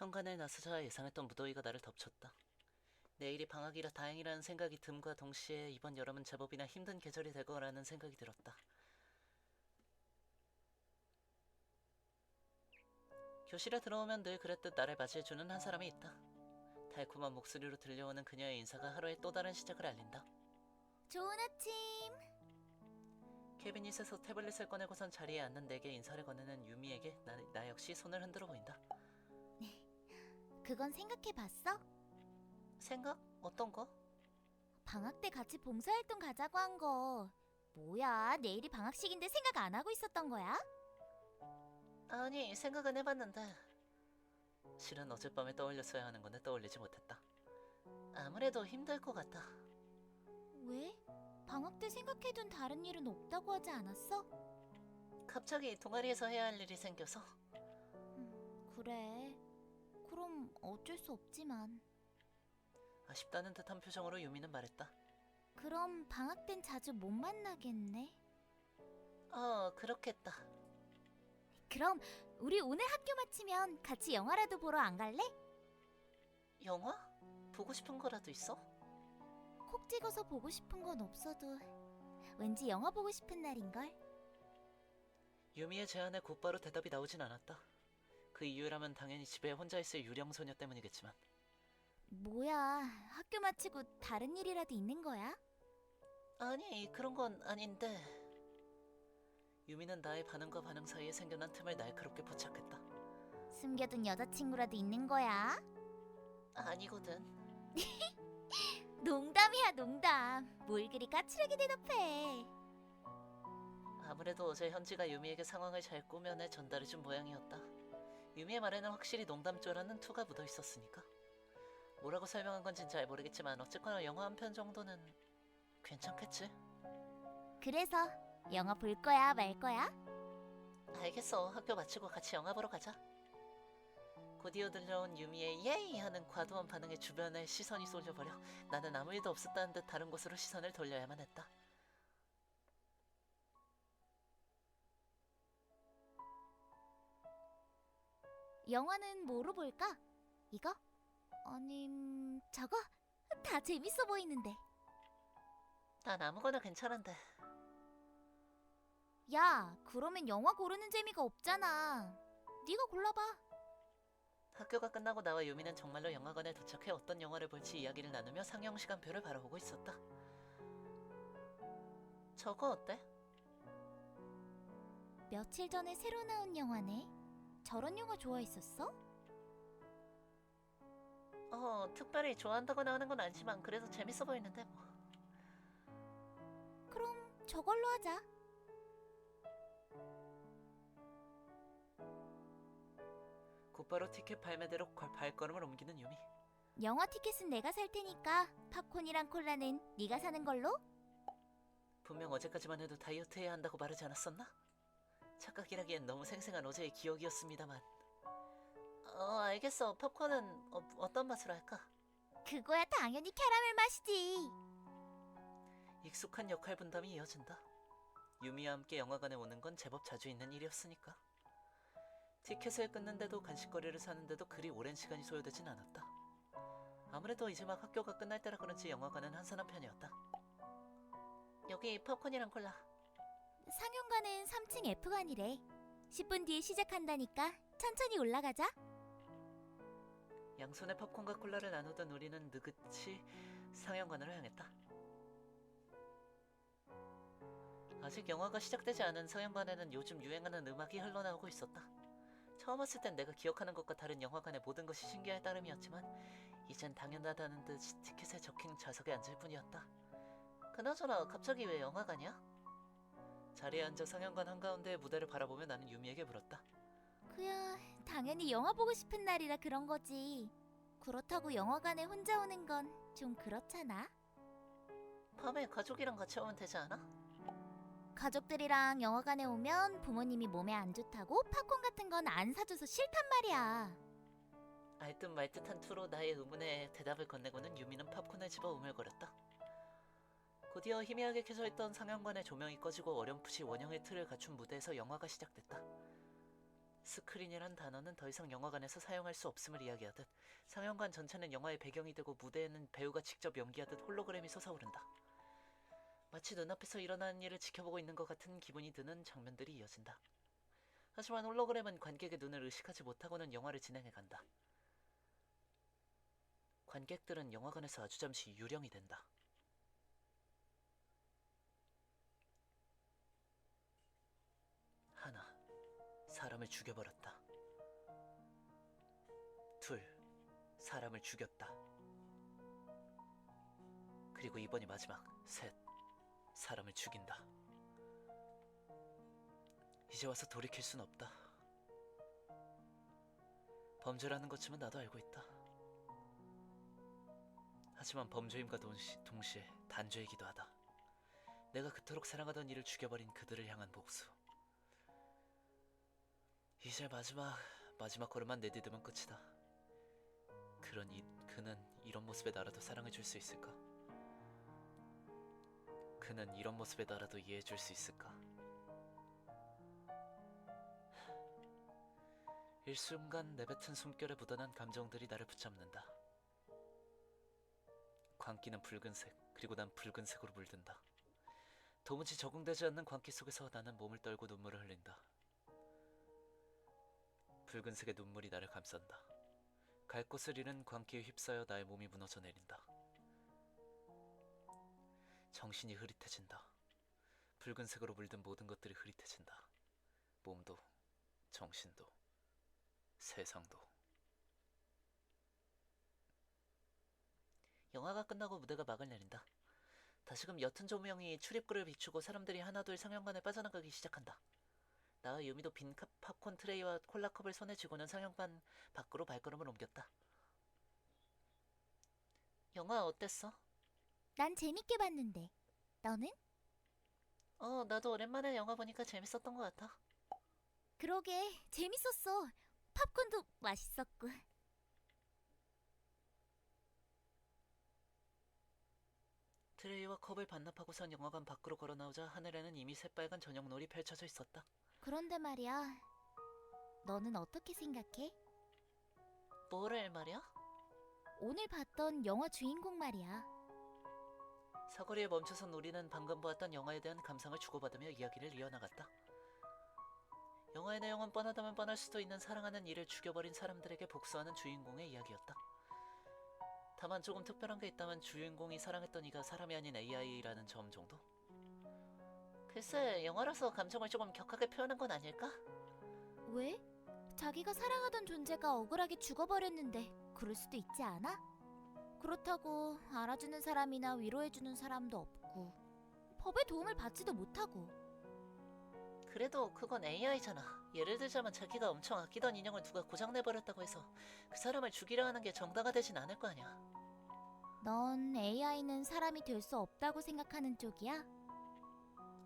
현관에 나서자 예상했던 무더위가 나를 덮쳤다. 내일이 방학이라 다행이라는 생각이 듦과 동시에 이번 여름은 제법이나 힘든 계절이 될 거라는 생각이 들었다. 교실에 들어오면 늘 그랬듯 나를 맞이해주는 한 사람이 있다. 달콤한 목소리로 들려오는 그녀의 인사가 하루의 또 다른 시작을 알린다. 좋은 아침. 캐비닛에서 태블릿을 꺼내고선 자리에 앉는 내게 인사를 건네는 유미에게 나, 나 역시 손을 흔들어 보인다. 그건 생각해 봤어? 생각? 어떤 거? 방학 때 같이 봉사활동 가자고 한 거. 뭐야, 내일이 방학식인데 생각 안 하고 있었던 거야? 아니 생각은 해봤는데 실은 어젯밤에 떠올렸어야 하는 건데 떠올리지 못했다. 아무래도 힘들 것 같다. 왜? 방학 때 생각해둔 다른 일은 없다고 하지 않았어? 갑자기 동아리에서 해야 할 일이 생겨서 음, 그래. 그럼 어쩔 수 없지만. 아쉽다는 듯한 표정으로 유미는 말했다. 그럼 방학 땐 자주 못 만나겠네. 어 그렇겠다. 그럼 우리 오늘 학교 마치면 같이 영화라도 보러 안 갈래? 영화? 보고 싶은 거라도 있어? 콕 찍어서 보고 싶은 건 없어도 왠지 영화 보고 싶은 날인걸. 유미의 제안에 곧바로 대답이 나오진 않았다. 그 이유라면 당연히 집에 혼자 있을 유령 소녀 때문이겠지만 뭐야, 학교 마치고 다른 일이라도 있는 거야? 아니 그런 건 아닌데 유미는 나의 반응과 반응 사이에 생겨난 틈을 날카롭게 포착했다. 숨겨둔 여자친구라도 있는 거야? 아니거든. 농담이야, 농담. 뭘 그리 까칠하게 대답해. 아무래도 어제 현지가 유미에게 상황을 잘 꾸며내 전달해준 모양이었다. 유미의 말에는 확실히 농담조라는 투가 묻어 있었으니까. 뭐라고 설명한 건진 잘 모르겠지만 어쨌거나 영화 한 편 정도는 괜찮겠지? 그래서 영화 볼 거야, 말 거야? 알겠어. 학교 마치고 같이 영화 보러 가자. 곧이어 들려온 유미의 예이 하는 과도한 반응에 주변에 시선이 쏠려버려 나는 아무 일도 없었다는 듯 다른 곳으로 시선을 돌려야만 했다. 영화는 뭐로 볼까? 이거? 아님 저거? 다 재밌어 보이는데. 난 아무거나 괜찮은데 야, 그러면 영화 고르는 재미가 없잖아. 네가 골라봐. 학교가 끝나고 나와 유미는 정말로 영화관에 도착해 어떤 영화를 볼지 이야기를 나누며 상영 시간표를 바라보고 있었다. 저거 어때? 며칠 전에 새로 나온 영화네. 저런 영화 좋아했었어? 어, 특별히 좋아한다거나 하는 건 아니지만 그래도 재밌어 보이는데 뭐. 그럼 저걸로 하자. 곧바로 티켓 발매대로 걸- 발걸음을 옮기는 유미. 영화 티켓은 내가 살 테니까 팝콘이랑 콜라는 네가 사는 걸로? 분명 어제까지만 해도 다이어트 해야 한다고 말하지 않았었나? 착각이라기엔 너무 생생한 어제의 기억이었습니다만. 어, 알겠어. 팝콘은 어, 어떤 맛으로 할까? 그거야 당연히 캐러멜 맛이지. 익숙한 역할 분담이 이어진다. 유미와 함께 영화관에 오는 건 제법 자주 있는 일이었으니까. 티켓을 끊는데도 간식거리를 사는데도 그리 오랜 시간이 소요되진 않았다. 아무래도 이제 막 학교가 끝날 때라 그런지 영화관은 한산한 편이었다. 여기 팝콘이랑 콜라. 상영관은 3층 F관이래. 10분 뒤에 시작한다니까 천천히 올라가자. 양손에 팝콘과 콜라를 나누던 우리는 느긋이 상영관으로 향했다. 아직 영화가 시작되지 않은 상영관에는 요즘 유행하는 음악이 흘러나오고 있었다. 처음 왔을 땐 내가 기억하는 것과 다른 영화관의 모든 것이 신기할 따름이었지만 이젠 당연하다는 듯 티켓에 적힌 좌석에 앉을 뿐이었다. 그나저나 갑자기 왜 영화관이야? 자리에 앉아 상영관 한가운데의 무대를 바라보며 나는 유미에게 물었다. 그야 당연히 영화 보고 싶은 날이라 그런 거지. 그렇다고 영화관에 혼자 오는 건 좀 그렇잖아. 밤에 가족이랑 같이 오면 되지 않아? 가족들이랑 영화관에 오면 부모님이 몸에 안 좋다고 팝콘 같은 건 안 사줘서 싫단 말이야. 알듯 말듯한 투로 나의 의문에 대답을 건네고는 유미는 팝콘을 집어 우물거렸다. 곧이어 희미하게 켜져 있던 상영관의 조명이 꺼지고 어렴풋이 원형의 틀을 갖춘 무대에서 영화가 시작됐다. 스크린이란 단어는 더 이상 영화관에서 사용할 수 없음을 이야기하듯 상영관 전체는 영화의 배경이 되고 무대에는 배우가 직접 연기하듯 홀로그램이 솟아오른다. 마치 눈앞에서 일어나는 일을 지켜보고 있는 것 같은 기분이 드는 장면들이 이어진다. 하지만 홀로그램은 관객의 눈을 의식하지 못하고는 영화를 진행해 간다. 관객들은 영화관에서 아주 잠시 유령이 된다. 사람을 죽여버렸다. 둘, 사람을 죽였다. 그리고 이번이 마지막, 셋, 사람을 죽인다. 이제 와서 돌이킬 순 없다. 범죄라는 것쯤은 나도 알고 있다. 하지만 범죄임과 동시, 동시에 단죄이기도 하다. 내가 그토록 사랑하던 이를 죽여버린 그들을 향한 복수. 이제 마지막 마지막 걸음만 내디디면 끝이다. 그런 이 그는 이런 모습에 나라도 사랑해 줄 수 있을까? 그는 이런 모습에 나라도 이해해 줄 수 있을까? 일순간 내뱉은 숨결에 묻어난 감정들이 나를 붙잡는다. 광기는 붉은색, 그리고 난 붉은색으로 물든다. 도무지 적응되지 않는 광기 속에서 나는 몸을 떨고 눈물을 흘린다. 붉은색의 눈물이 나를 감싼다. 갈 곳을 잃은 광기에 휩싸여 나의 몸이 무너져 내린다. 정신이 흐릿해진다. 붉은색으로 물든 모든 것들이 흐릿해진다. 몸도, 정신도, 세상도. 영화가 끝나고 무대가 막을 내린다. 다시금 옅은 조명이 출입구를 비추고 사람들이 하나둘 상영관에 빠져나가기 시작한다. 나와 유미도 빈 컵- 팝콘 트레이와 콜라컵을 손에 쥐고는 상영관 밖으로 발걸음을 옮겼다. 영화 어땠어? 난 재밌게 봤는데. 너는? 어, 나도 오랜만에 영화 보니까 재밌었던 것 같아. 그러게 재밌었어. 팝콘도 맛있었고. 트레이와 컵을 반납하고선 영화관 밖으로 걸어 나오자 하늘에는 이미 새빨간 저녁놀이 펼쳐져 있었다. 그런데 말이야. 너는 어떻게 생각해? 뭐를 말이야? 오늘 봤던 영화 주인공 말이야. 사거리에 멈춰선 우리는 방금 보았던 영화에 대한 감상을 주고받으며 이야기를 이어나갔다. 영화의 내용은 뻔하다면 뻔할 수도 있는 사랑하는 이를 죽여버린 사람들에게 복수하는 주인공의 이야기였다. 다만 조금 특별한 게 있다면 주인공이 사랑했던 이가 사람이 아닌 AI라는 점 정도? 글쎄, 영화라서 감정을 조금 격하게 표현한 건 아닐까? 왜? 자기가 사랑하던 존재가 억울하게 죽어버렸는데 그럴 수도 있지 않아? 그렇다고 알아주는 사람이나 위로해주는 사람도 없고 법의 도움을 받지도 못하고 그래도 그건 AI잖아. 예를 들자면 자기가 엄청 아끼던 인형을 누가 고장내버렸다고 해서 그 사람을 죽이려 하는 게 정당화 되진 않을 거 아니야. 넌 AI는 사람이 될 수 없다고 생각하는 쪽이야?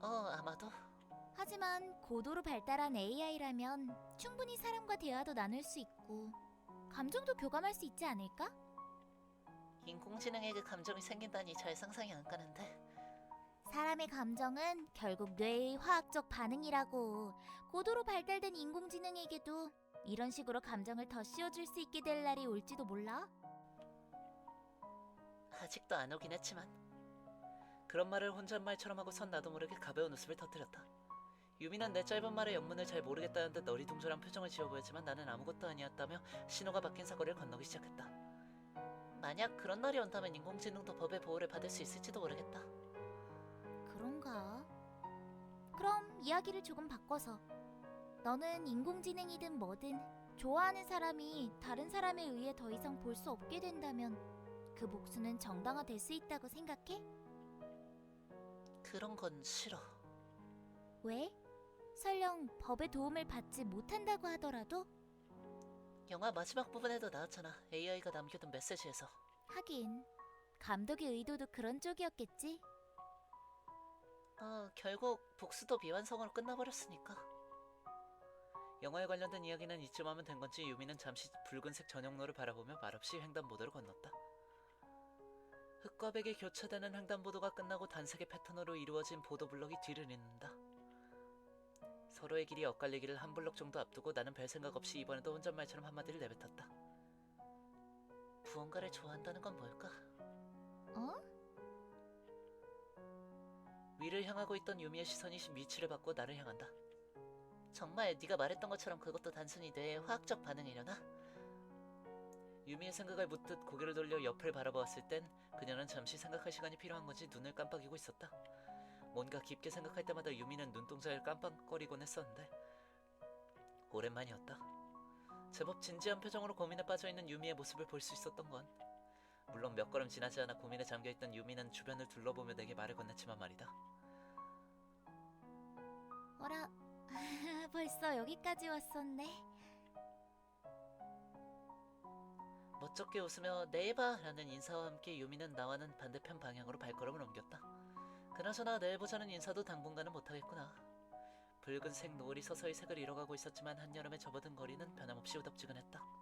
어, 아마도. 하지만 고도로 발달한 AI라면 충분히 사람과 대화도 나눌 수 있고 감정도 교감할 수 있지 않을까? 인공지능에게 감정이 생긴다니 잘 상상이 안 가는데. 사람의 감정은 결국 뇌의 화학적 반응이라고. 고도로 발달된 인공지능에게도 이런 식으로 감정을 더 씌워줄 수 있게 될 날이 올지도 몰라. 아직도 안 오긴 했지만. 그런 말을 혼잣말처럼 하고선 나도 모르게 가벼운 웃음을 터뜨렸다. 유미는 내 짧은 말의 영문을 잘 모르겠다는 듯 어리둥절한 표정을 지어 보였지만 나는 아무것도 아니었다며 신호가 바뀐 사거리를 건너기 시작했다. 만약 그런 날이 온다면 인공지능도 법의 보호를 받을 수 있을지도 모르겠다. 그런가? 그럼 이야기를 조금 바꿔서 너는 인공지능이든 뭐든 좋아하는 사람이 다른 사람에 의해 더 이상 볼 수 없게 된다면 그 복수는 정당화될 수 있다고 생각해? 그런 건 싫어. 왜? 설령 법의 도움을 받지 못한다고 하더라도 영화 마지막 부분에도 나왔잖아. AI가 남겨둔 메시지에서. 하긴 감독의 의도도 그런 쪽이었겠지. 어, 결국 복수도 미완성으로 끝나버렸으니까. 영화에 관련된 이야기는 이쯤 하면 된 건지 유미는 잠시 붉은색 전용로를 바라보며 말없이 횡단보도를 건넜다. 흑과 백이 교차되는 횡단보도가 끝나고 단색의 패턴으로 이루어진 보도블럭이 뒤를 잇는다. 서로의 길이 엇갈리기를 한 블록 정도 앞두고 나는 별 생각 없이 이번에도 혼잣말처럼 한마디를 내뱉었다. 무언가를 좋아한다는 건 뭘까? 어? 위를 향하고 있던 유미의 시선이 위치를 바꿔 나를 향한다. 정말 네가 말했던 것처럼 그것도 단순히 뇌의 화학적 반응이려나? 유미의 생각을 묻듯 고개를 돌려 옆을 바라보았을 땐 그녀는 잠시 생각할 시간이 필요한 건지 눈을 깜빡이고 있었다. 뭔가 깊게 생각할 때마다 유미는 눈동자를 깜빡거리곤 했었는데 오랜만이었다. 제법 진지한 표정으로 고민에 빠져있는 유미의 모습을 볼 수 있었던 건 물론 몇 걸음 지나지 않아 고민에 잠겨있던 유미는 주변을 둘러보며 내게 말을 건넸지만 말이다. 어라, 벌써 여기까지 왔었네. 멋쩍게 웃으며 내일 봐라는 인사와 함께 유미는 나와는 반대편 방향으로 발걸음을 옮겼다. 그나저나 내일 보자는 인사도 당분간은 못하겠구나. 붉은색 노을이 서서히 색을 잃어가고 있었지만 한여름에 접어든 거리는 변함없이 우답지근했다.